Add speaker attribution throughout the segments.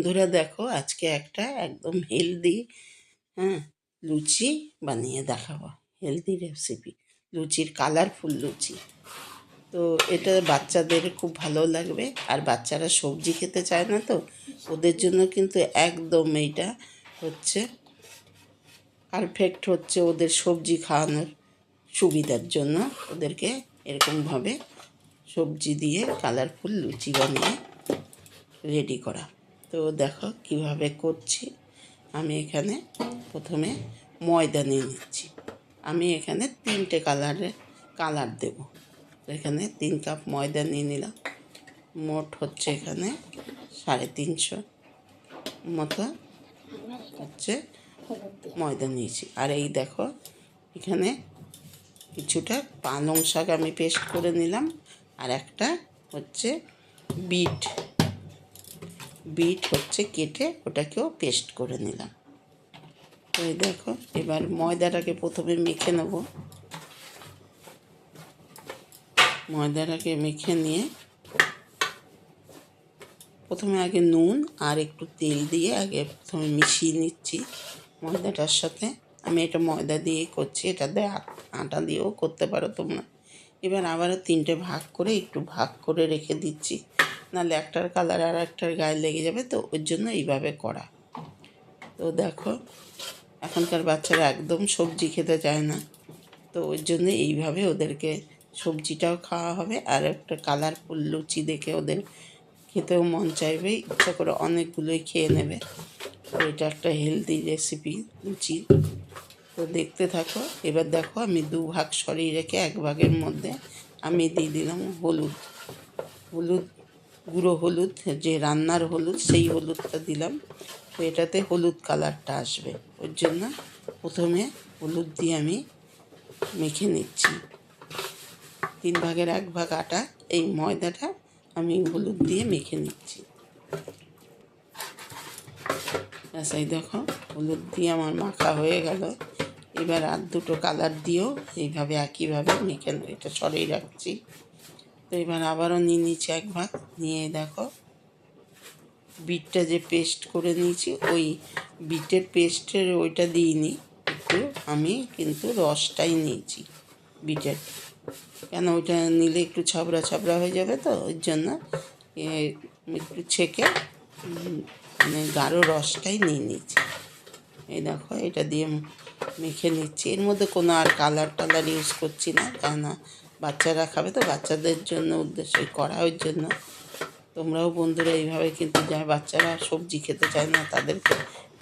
Speaker 1: বন্ধুরা দেখো, আজকে একটা একদম হেলদি হ্যাঁ লুচি বানিয়ে দেখাবো। হেলদি রেসিপি লুচির কালারফুল লুচি। তো এটা বাচ্চাদের খুব ভালো লাগবে। আর বাচ্চারা সবজি খেতে চায় না তো, ওদের জন্য কিন্তু একদম এইটা হচ্ছে পারফেক্ট হচ্ছে ওদের সবজি খাওয়ানোর সুবিধার জন্য। ওদেরকে এরকমভাবে সবজি দিয়ে কালারফুল লুচি বানিয়ে রেডি করা। তো দেখো কীভাবে করছি। আমি এখানে প্রথমে ময়দা নিয়ে নিচ্ছি। আমি এখানে তিনটে কালারের কালার দেব। এখানে তিন কাপ ময়দা নিয়ে নিলাম। মোট হচ্ছে এখানে সাড়ে তিনশো মতো হচ্ছে ময়দা নিয়েছি। আর এই দেখো, এখানে কিছুটা পালং শাক আমি পেস্ট করে নিলাম। আর একটা হচ্ছে বিট। বিট হচ্ছে, কেটে ওটাকেও পেস্ট করে নিলাম। তো এই দেখো, এবার ময়দাটাকে প্রথমে মেখে নেব। ময়দাটাকে মেখে নিয়ে প্রথমে আগে নুন আর একটু তেল দিয়ে আগে প্রথমে মিশিয়ে নিচ্ছি ময়দাটার সাথে। আমি এটা ময়দা দিয়ে করছি এটা দিয়ে আটা দিয়েও করতে পারো তোমরা। এবার আবারও তিনটে ভাগ করে একটু ভাগ করে রেখে দিচ্ছি। নাহলে একটার কালার আর একটার গায়ে লেগে যাবে, তো ওর জন্য এইভাবে করা। তো দেখো, এখনকার বাচ্চারা একদম সবজি খেতে চায় না, তো ওর জন্য এইভাবে ওদেরকে সবজিটাও খাওয়া হবে আর একটা কালারফুল লুচি দেখে ওদের খেতেও মন চাইবে, ইচ্ছা করে অনেকগুলোই খেয়ে নেবে। তো এটা একটা হেলদি রেসিপি লুচি। তো দেখতে থাকো, এবার দেখো আমি দু ভাগ সরিয়ে রেখে এক ভাগের মধ্যে আমি দিয়ে দিলাম হলুদ। হলুদ গুঁড়ো হলুদ, যে রান্নার হলুদ, সেই হলুদটা দিলাম। তো এটাতে হলুদ কালারটা আসবে। ওর জন্য প্রথমে হলুদ দিয়ে আমি মেখে নিচ্ছি। তিন ভাগের এক ভাগ আটা, এই ময়দাটা আমি হলুদ দিয়ে মেখে নিচ্ছি। এই দেখো, হলুদ দিয়ে আমার মাখা হয়ে গেল। এবার আর দুটো কালার দিয়েও এইভাবে একইভাবে মেখে এটা সরেই রাখছি। তো এবার আবারও নিয়ে নিচ্ছি এক ভাগ নিয়ে দেখো, বিটটা যে পেস্ট করে নিয়েছি, ওই বিটের পেস্টের ওইটা দিইনি, একটু আমি কিন্তু রসটাই নিয়েছি বিটের। কেন ওইটা নিলে একটু ছাবড়া ছাবড়া হয়ে যাবে তো, ওই জন্য একটু ছেঁকে মানে গাঢ় রসটাই নিয়ে নিয়েছি। এই দেখো, এটা দিয়ে মেখে নিচ্ছি। এর মধ্যে কোনো আর কালার টালার ইউজ করছি না, কেননা বাচ্চারা খাবে তো, বাচ্চাদের জন্য উদ্দেশ্যই করা ওই জন্য। তোমরাও বন্ধুরা এইভাবে কিন্তু যা বাচ্চারা সবজি খেতে চায় না, তাদেরকে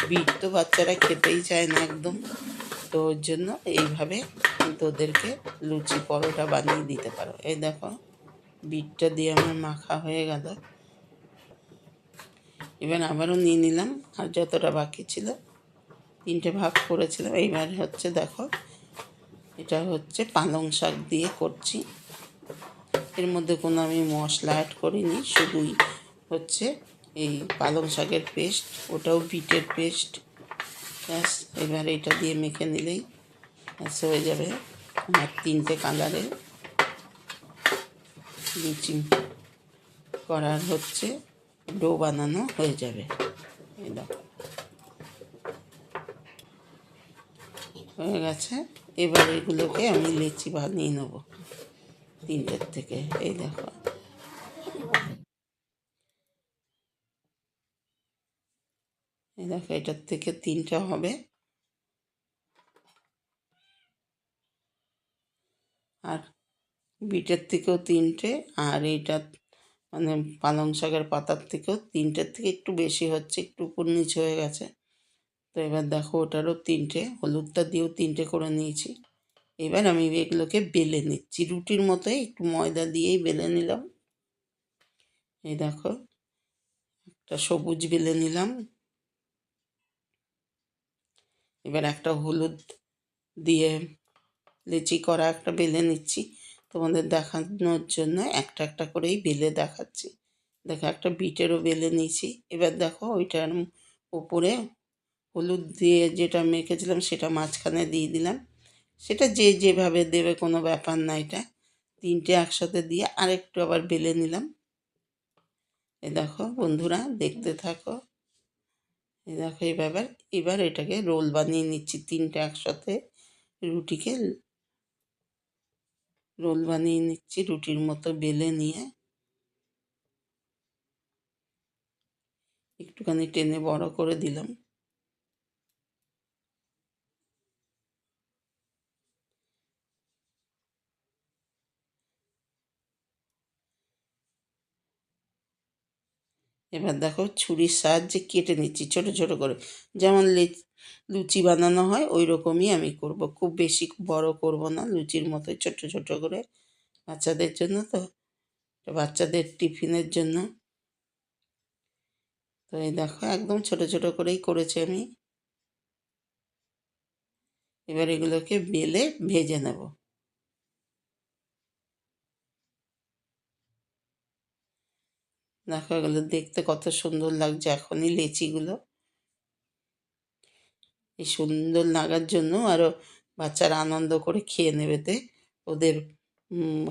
Speaker 1: বিট তো বাচ্চারা খেতেই চায় না একদম। তো ওর জন্য এইভাবে কিন্তু ওদেরকে লুচি পরোটা বানিয়ে দিতে পারো। এই দেখো, বিটটা দিয়ে আমার মাখা হয়ে গেল। এবার আবারও নিয়ে নিলাম, আর যতটা বাকি ছিল, তিনটে ভাগ করেছিলাম। এইবার হচ্ছে দেখো এটা হচ্ছে পালং শাক দিয়ে করছি। এর মধ্যে কোনো আমি মশলা অ্যাড করিনি, শুধুই হচ্ছে এই পালং শাকের পেস্ট ওটাও বিটের পেস্ট ব্যাস, এবার এটা দিয়ে মেখে নিলেই ব্যাস হয়ে যাবে আমার তিনটে কালারের। লুচি করার হচ্ছে, ডো বানানো হয়ে যাবে। এই দেখো। হয়ে গেছে। এবার এগুলোকে আমি লেচি বানিয়ে নেব তিনটের থেকে, এই দেখো। এই দেখো, এটার থেকে তিনটা হবে। আর বিটের থেকেও তিনটে, আর এইটা মানে পালং শাকের পাতার থেকেও তিনটের থেকে একটু বেশি হচ্ছে, একটু উপর নিচ হয়ে গেছে। তো এবার দেখো ওটারও তিনটে, হলুদটা দিয়েও তিনটে করে নিয়েছি। এবার আমি এগুলোকে বেলে নিচ্ছি। রুটির মতোই একটু ময়দা দিয়েই বেলে নিলাম। এই দেখো, একটা সবুজ বেলে নিলাম। এবার একটা হলুদ দিয়ে লেচি করা একটা বেলে নিচ্ছি। তোমাদের দেখানোর জন্য একটা একটা করেই বেলে দেখাচ্ছি। দেখো একটা বিটেরও বেলে নিয়েছি। এবার দেখো ওইটার উপরে হলুদ দিয়ে যেটা মেখেছিলাম সেটা মাঝখানে দিয়ে দিলাম। সেটা যে যেভাবে দেবে কোনো ব্যাপার না এটা। তিনটে একসাথে দিয়ে আরেকটু আবার বেলে নিলাম। এ দেখো বন্ধুরা, দেখতে থাকো। এ দেখো এবার এবার এটাকে রোল বানিয়ে নিচ্ছি তিনটে একসাথে রুটিকে। রোল বানিয়ে নিচ্ছি রুটির মতো বেলে নিয়ে। একটুখানি টেনে বড় করে দিলাম। এবার দেখো ছুরির সাহায্যে কেটে নিচ্ছি ছোট ছোট করে। যেমন লুচি বানানো হয় ওই রকমই আমি করব। খুব বেশি বড় করব না, লুচির মতোই ছোট ছোট করে। বাচ্চাদের জন্য তো, বাচ্চাদের টিফিনের জন্য। তো এই দেখো, একদম ছোট ছোট করেই করেছি আমি। এবার এগুলোকে বেলে ভেজে নেব। দেখো এগুলো দেখতে কত সুন্দর লাগছে এখনই লেচিগুলো। এই সুন্দর লাগার জন্য আরও বাচ্চারা আনন্দ করে খেয়ে নেবেতে ওদের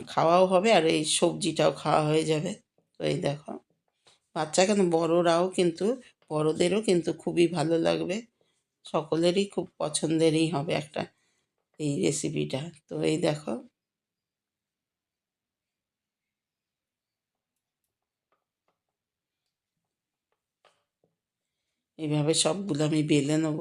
Speaker 1: খাওয়াও হবে আর এই সবজিটাও খাওয়া হয়ে যাবে। তো এই দেখো, বাচ্চা কেন বড়রাও কিন্তু, বড়দেরও কিন্তু খুবই ভালো লাগবে। সকলেরই খুব পছন্দেরই হবে একটা এই রেসিপিটা তো এই দেখো এইভাবে সবগুলো আমি বেলে নেব।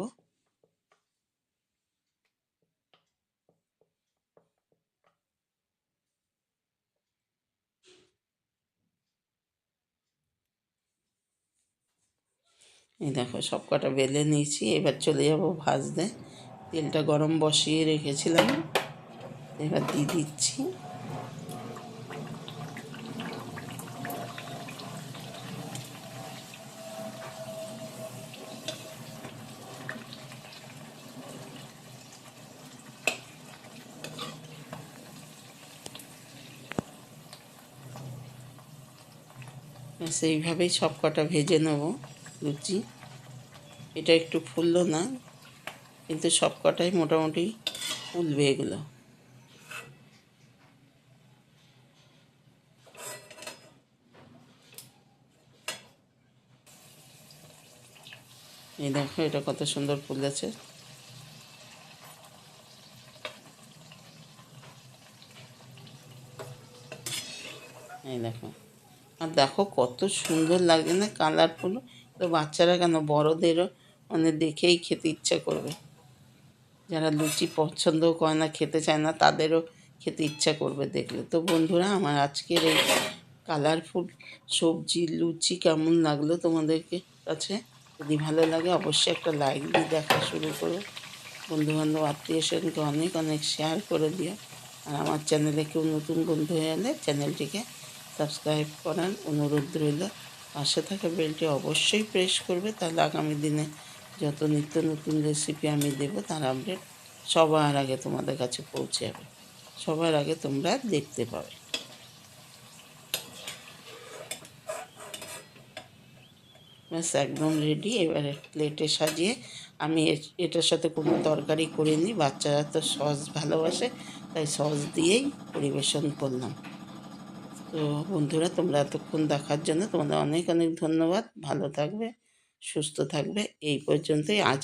Speaker 1: এই দেখো সব কটা বেলে নিয়েছি, এবার চলে যাব ভাজতে। তেলটা গরম বসিয়ে রেখেছিলাম, এবার দিয়ে দিচ্ছি। সেইভাবেই সব কটা ভেজে নেব লুচি। এটা একটু ফুললো না, কিন্তু সব কটাই মোটামুটি ফুলবে এগুলো। এই দেখো এটা কত সুন্দর ফুলেছে। এই দেখো। আর দেখো কত সুন্দর লাগে না কালারফুল তো বাচ্চারা কেন, বড়দেরও মানে দেখেই খেতে ইচ্ছা করবে। যারা লুচি পছন্দ করে না, খেতে চায় না, তাদেরও খেতে ইচ্ছা করবে দেখলে। তো বন্ধুরা, আমার আজকের এই কালারফুল সবজি, লুচি কেমন লাগল তোমাদেরকে কাছে? যদি ভালো লাগে, অবশ্যই একটা লাইক দিয়ে দেখা শুরু করো। বন্ধুবান্ধব, আত্মীয় স্বজনকে অনেক অনেক শেয়ার করে দিও। আর আমার চ্যানেলে কেউ নতুন বন্ধু হয়ে এলে চ্যানেলটিকে সাবস্ক্রাইব করার অনুরোধ রইল। পাশে থাকা বেলটি অবশ্যই প্রেস করবে, তাহলে আগামী দিনে যত নিত্য নতুন রেসিপি আমি দেব, তার আপডেট সবার আগে তোমাদের কাছে পৌঁছে যাবে। সবার আগে তোমরা দেখতে পাবে। ব্যাস, একদম রেডি এবারে প্লেটে সাজিয়ে আমি এটার সাথে কোনো তরকারি করিনি। বাচ্চারা তো সস ভালোবাসে, তাই সস দিয়েই পরিবেশন করলাম। তো বন্ধুরা, তোমরা এতক্ষণ দেখার জন্য তোমাদের অনেক অনেক ধন্যবাদ। ভালো থাকবে, সুস্থ থাকবে, এই পর্যন্তই। আজ